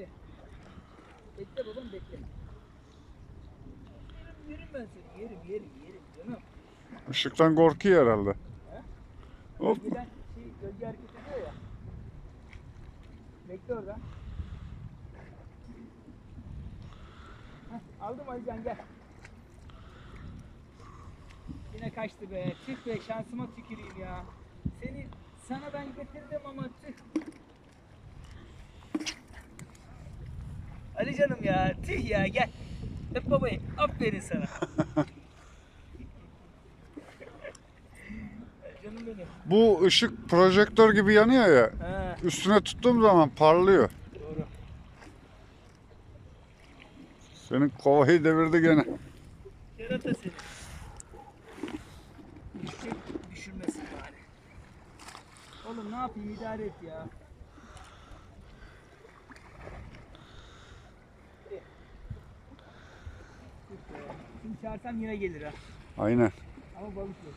bekle. Bekle babam bekle. Yerim, yerim ben seni. Yerim, yerim, yerim canım. Işıktan korkuyor herhalde. Hop. Gölgeden şey, gölge hareket ediyor ya. Bekle orada. Heh, aldım Alican gel. Yine kaçtı be. Tüh be şansıma tüküreyim ya. Seni sana ben getirdim ama tüh. Ali canım ya tüh ya gel. Öp babayı. Aferin sana. canım benim. Bu ışık projektör gibi yanıyor ya. Ha, Üstüne tuttuğum zaman parlıyor. doğru. Senin kovayı devirdi gene. Kerata seni. Düşecek, düşürmesin bari. Oğlum ne yapayım idare et ya. Eh. Tüh be. Şimdi çağırsam yine gelir ha. Aynen. Ama balık yok.